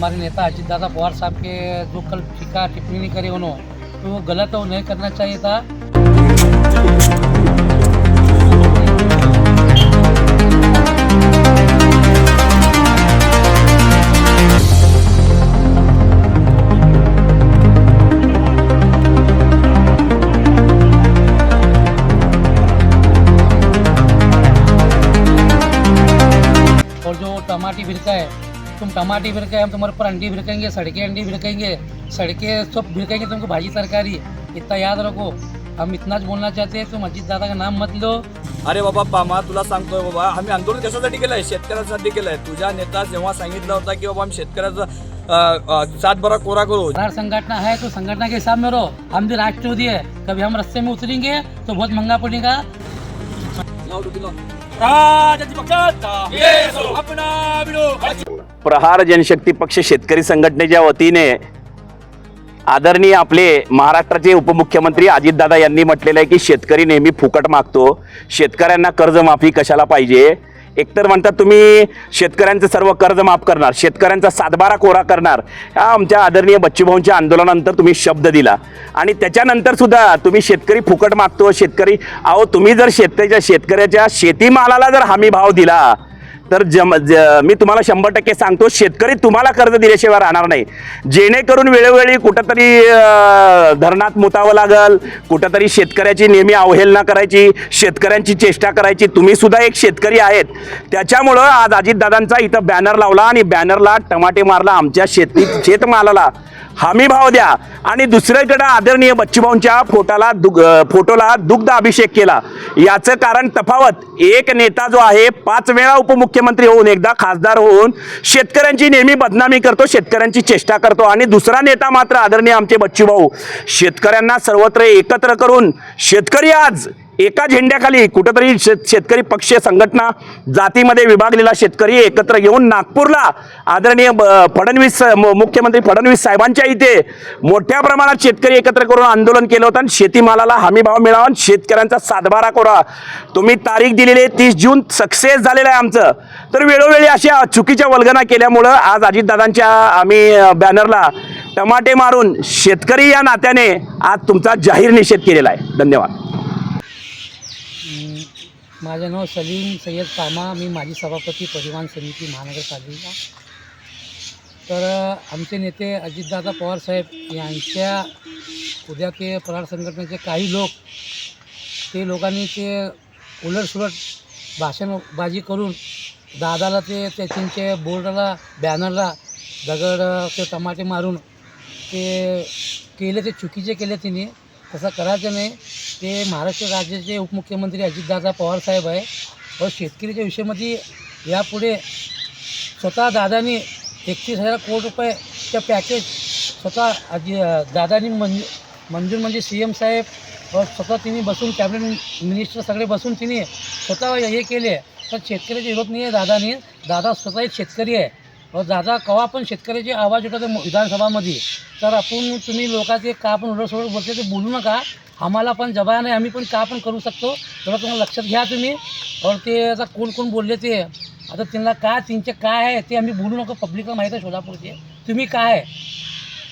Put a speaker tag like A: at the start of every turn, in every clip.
A: हमारे नेता अजीत दादा पवार साहब के जो कल टीका टिप्पणी करी उन्होंने तो वो गलत है नहीं करना चाहिए था। और जो टमाटी भिरका है तुम टमाटी भिरका है हम तुम्हारे ऊपर अंडी भिरकेंगे सड़के अंडी भिरकेंगे सड़के सब भिरकेंगे तुमको भाजी तरकारी इतना याद रखो हम इतना ज बोलना चाहते हैं तुम अजीत दादा का नाम मत लो।
B: अरे बाबा पामा तुला सांगतोय बाबा आम्ही आंदोलन कशासाठी केलंय? शेतकऱ्यांसाठी केलंय. तुझ्या नेता जेव्हा सांगितलं होता की बाबा आम्ही शेतकऱ्याचा अ, सातबारा कोरा करू.
A: फरार संगठना है तो संगठना के हिसाब में रहो. हम भी राष्ट्रवादी है. कभी हम रस्ते में उतरेंगे तो बहुत महंगा पड़ेगा।
C: प्रहार जनशक्ती पक्ष शेतकरी संघटनेच्या वतीने आदरणीय आपले महाराष्ट्राचे उपमुख्यमंत्री अजितदादा यांनी म्हटलेलं आहे की शेतकरी नेहमी फुकट मागतो. शेतकऱ्यांना कर्जमाफी कशाला पाहिजे? एकतर म्हणतात तुम्ही शेतकऱ्यांचं सर्व कर्ज माफ करणार शेतकऱ्यांचा सातबारा कोरा करणार. हा आमच्या आदरणीय बच्चूभाऊंच्या आंदोलनानंतर तुम्ही शब्द दिला. आणि त्याच्यानंतर सुद्धा तुम्ही शेतकरी फुकट मागतो शेतकरी अहो तुम्ही जर शेतकऱ्याच्या शेतकऱ्याच्या शेतीमालाला जर हमी भाव दिला तर जम ज मी तुम्हाला शंभर टक्के सांगतो शेतकरी तुम्हाला कर्ज दिल्याशिवाय राहणार नाही. जेणेकरून वेळोवेळी कुठंतरी धरणात मुतावं लागल कुठंतरी शेतकऱ्याची नेहमी अवहेलना करायची शेतकऱ्यांची चेष्टा करायची. तुम्ही सुद्धा एक शेतकरी आहेत. त्याच्यामुळं आज अजितदादांचा इथं बॅनर लावला आणि बॅनरला टमाटे मारला आमच्या शेती शेतमालाला. हमी भाव द्या. आणि दुसरीकडे आदरणीय बच्चूभाऊंच्या फोटाला दुग फोटोला दुग्ध अभिषेक केला. याचं कारण तफावत एक नेता जो आहे पाच वेळा उपमुख्यमंत्री होऊन एकदा खासदार होऊन शेतकऱ्यांची नेहमी बदनामी करतो शेतकऱ्यांची चेष्टा करतो. आणि दुसरा नेता मात्र आदरणीय आमचे बच्चूभाऊ. शेतकऱ्यांना सर्वत्र एकत्र करून शेतकरी आज एका झेंड्याखाली कुठंतरी शेत शेतकरी पक्ष संघटना जातीमध्ये विभागलेला शेतकरी एकत्र घेऊन नागपूरला आदरणीय ब- फडणवीस मुख्यमंत्री फडणवीस साहेबांच्या इथे मोठ्या प्रमाणात शेतकरी एकत्र करून आंदोलन केलं होतं आणि शेतीमालाला हमी भाव मिळावा आणि शेतकऱ्यांचा सातबारा कोरा तुम्ही तारीख दिलेली आहे तीस जून सक्सेस झालेलं आहे आमचं. तर वेळोवेळी अशा चुकीच्या वल्गना केल्यामुळं आज अजितदादांच्या आम्ही बॅनरला टमाटे मारून शेतकरी या नात्याने आज तुमचा जाहीर निषेध केलेला आहे. धन्यवाद.
A: माझं नाव सलीम सय्यद पामा मी माजी सभापती परिवहन समिती महानगरपालिका. तर आमचे नेते अजितदादा पवारसाहेब यांच्या उद्या ते पराड संघटनेचे काही लोक ते लोकांनी ते उलटसुलट भाषणबाजी करून दादाला ते ते त्यांच्या बोर्डाला बॅनरला दगड ते टमाटे मारून ते केले ते चुकीचे केले तिने. तसं करायचं नाही. ते महाराष्ट्र राज्याचे उपमुख्यमंत्री अजितदादा पवारसाहेब आहे. व शेतकरीच्या विषयामध्ये यापुढे स्वतः दादानी एकतीस हजार कोटी रुपयाच्या पॅकेज स्वतः अजि दादानी मंजू मंजूर म्हणजे सी एम साहेब व स्वतः तिने बसून कॅबिनेट मिनिस्टर सगळे बसून तिने स्वतः हे केले. तर शेतकऱ्याचे विरोध नाही आहे दादानी. दादा स्वतः एक शेतकरी आहे. दादा कवा पण शेतकऱ्याचे आवाज उठवतो विधानसभामध्ये. तर आपण तुम्ही लोकांचे का आपण उलटसोलट बोलते ते बोलू नका. आम्हाला पण जबान आहे आम्ही पण का पण करू शकतो? तेवढं तुम्हाला लक्षात घ्या तुम्ही. और ते आता कोण कोण बोलले ते? आता त्यांना काय त्यांचे काय आहे ते आम्ही बोलू नको पब्लिकला माहीत आहे सोलापूरचे. तुम्ही काय? आहे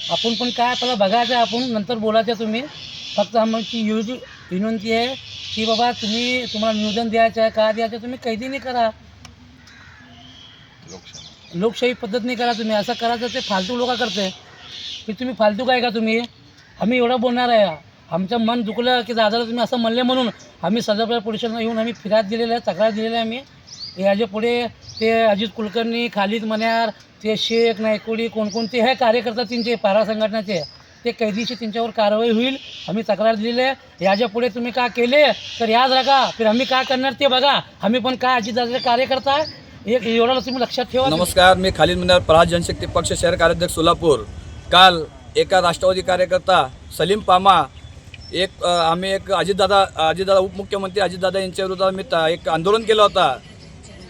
A: आपण पण काय आपल्याला बघायचं आहे आपण नंतर बोलायचं तुम्ही. फक्त आमची युज विनंती आहे की बाबा तुम्ही तुम्हाला निवेदन द्यायचं आहे का द्यायचं आहे, तुम्ही नाही करा. लोकशाही पद्धतीने करा तुम्ही असं करायचं ते फालतू लोक करते. की तुम्ही फालतू काय का तुम्ही? आम्ही एवढं बोलणार आहे. आमचं मन दुखलं की दादाला तुम्ही असं म्हणले म्हणून आम्ही सजापूर पोलिसांना येऊन आम्ही फिर्याद दिलेलं आहे तक्रार दिलेली आहे आम्ही. याच्यापुढे ते अजित कुलकर्णी खालिद मन्यार ते शेख नायकोडी कोणकोणते हे कार्यकर्ता त्यांचे पारा संघटनाचे ते कैदीशी त्यांच्यावर कारवाई होईल आम्ही तक्रार दिलेली आहे. याच्यापुढे तुम्ही का केले? तर याद राखा. फिर आम्ही काय करणार ते बघा. आम्ही पण काय अजितदादाचे कार्यकर्ता आहे? एक तुम्ही लक्षात ठेवा.
B: नमस्कार मी खालीद मिनार प्रहार जनशक्ती पक्ष शहर कार्याध्यक्ष सोलापूर. काल एका राष्ट्रवादी कार्यकर्ता सलीम पामा एक आम्ही एक अजितदादा अजितदादा उपमुख्यमंत्री अजितदादा यांच्या विरोधात आम्ही एक आंदोलन केलं होता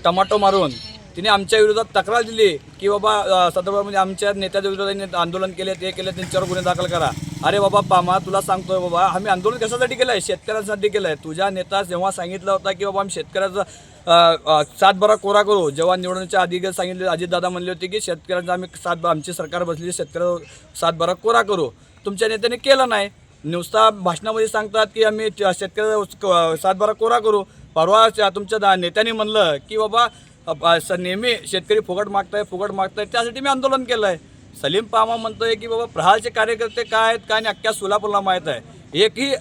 B: टमाटो मारून. तिने आमच्या विरोधात तक्रार दिली की बाबा अ, सदर्भामध्ये आमच्या नेत्याच्या विरोधात आंदोलन केले ते केले त्यांच्यावर गुन्हे दाखल करा. अरे बाबा पामा तुला सांगतोय बाबा आम्ही आंदोलन कशासाठी केलं आहे शेतकऱ्यांसाठी केलं आहे तुझ्या नेता जेव्हा सांगितलं होता की बाबा आम्ही शेतकऱ्याचा सातबारा कोरा करू जेव्हा निवडणुकीच्या आधी सांगितले अजितदादा म्हणले होते की शेतकऱ्यांचा आम्ही सात आमची सरकार बसली शेतकऱ्या सातबारा कोरा करू तुमच्या नेत्याने केलं नाही. नुसता भाषणामध्ये सांगतात की आम्ही त्या सातबारा कोरा करू परवा तुमच्या नेत्याने म्हणलं की बाबा नेहमी शेतकरी फुकट मागताय फुकट मागताय त्यासाठी मी आंदोलन केलं आहे सलीम पामा म्हणतोय की बाबा प्रहारचे कार्यकर्ते काय आहेत काय नाही अख्ख्या सोलापूरला माहीत आहे. एकही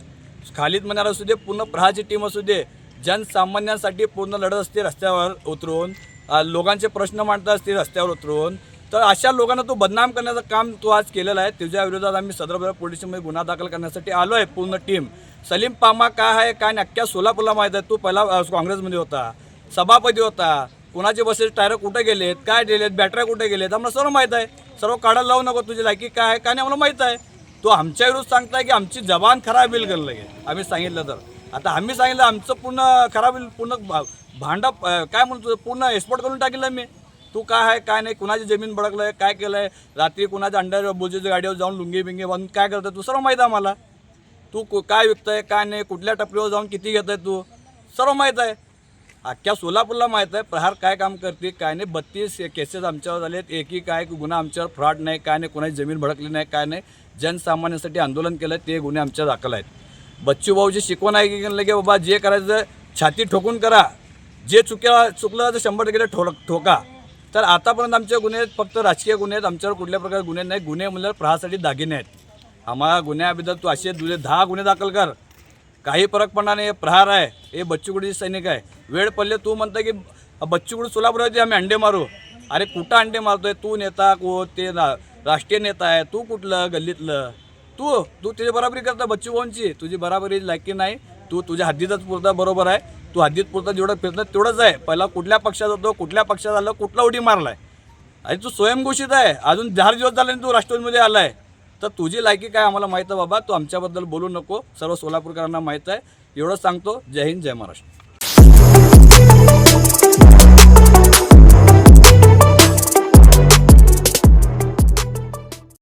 B: खालीद मनार असू दे पूर्ण प्रहारची टीम असू दे जनसामान्यांसाठी पूर्ण लढत असते रस्त्यावर उतरून. लोकांचे प्रश्न मांडत असते रस्त्यावर उतरून. तर अशा लोकांना तो बदनाम करण्याचं काम तो आज केलेलं आहे. तुझ्या विरोधात आम्ही सदर पोलिसमध्ये गुन्हा दाखल करण्यासाठी आलो आहे पूर्ण टीम. सलीम पामा काय आहे काय नाही अख्ख्या सोलापूरला माहीत आहे. तू पहिला काँग्रेसमध्ये होता. सभापती होता. कुणाचे बसेस टायर कुठे गेलेत काय गेलेत बॅटऱ्या कुठे गेलेत आम्हाला सर्व माहीत आहे. सर्व काढायला लावू नको तुझी लायकी काय आहे काय नाही आम्हाला माहीत आहे. तो आमच्या विरोध सांगताय की आमची जबान खराब होईल गेलं आहे आम्ही सांगितलं तर. आता आम्ही सांगितलं आमचं पूर्ण खराब होईल पूर्ण भांडा भांडं काय म्हणतो पूर्ण एक्सपोर्ट करून टाकलं मी. तू काय आहे काय नाही कुणाची जमीन भडकलंय काय केलं आहे रात्री कुणाच्या अंडर बोजेच्या गाडीवर जाऊन लुंगी बिंगी बांधून काय करतं तू? सर्व माहीत आहे मला तू कु- काय आहे काय नाही कुठल्या टपरीवर जाऊन किती घेत आहे तू? सर्व माहीत आहे. अख्ख्या सोलापूरला माहीत आहे प्रहार काय काम करते काय नाही. बत्तीस केसेस आमच्यावर झालेत. एकही काय गुन्हा आमच्यावर फ्रॉड नाही काय नाही. कोणाची जमीन भडकली नाही काय नाही. जनसामान्यांसाठी आंदोलन केलं ते गुन्हे आमच्या दाखल आहेत. बच्चू भाऊची शिकवण आहे की की बाबा जे करायचं छाती ठोकून करा. जे चुक्या चुकलं तर शंभर टक्के ठो ठोका तर आतापर्यंत आमचे गुन्हे आहेत फक्त राजकीय गुन्हे आहेत आमच्यावर कुठल्या प्रकारचे गुन्हे नाही. गुन्हे म्हणजे प्रहारसाठी दागिने आहेत. आम्हाला गुन्ह्याबद्दल तू असे तुझे दहा गुन्हे दाखल कर. काही फरक पडणार नाही प्रहार आहे हे बच्चूकुडीचे सैनिक आहे. वेळ पडले तू म्हणता की बच्चूकुडी सोलापुरात आम्ही अंडे मारू. अरे कुठं अंडे मारतोय? तू नेता को ते रा- राष्ट्रीय नेता आहे. तू कुठलं? गल्लीतलं? तू तू तुझी बराबरी करता बच्चू भाऊंची. तुझी बराबरी लायकी नाही. तू तुझ्या हद्दीतच पुरता बरोबर आहे. तू हद्दीत पुरता जेवढं फिरतं तेवढंच आहे. पहिला कुठल्या पक्षात होतो कुठल्या पक्षात आलं कुठला उडी मारलाय. अरे तू स्वयंघोषित आहे. अजून चार दिवस झाले आणि तू राष्ट्रवादीमध्ये आलाय. तर तुझी लायकी काय आम्हाला माहीत आहे बाबा? तू आमच्याबद्दल बोलू नको. सर्व सोलापूरकरांना माहीत आहे. एवढंच सांगतो. जय हिंद जय महाराष्ट्र.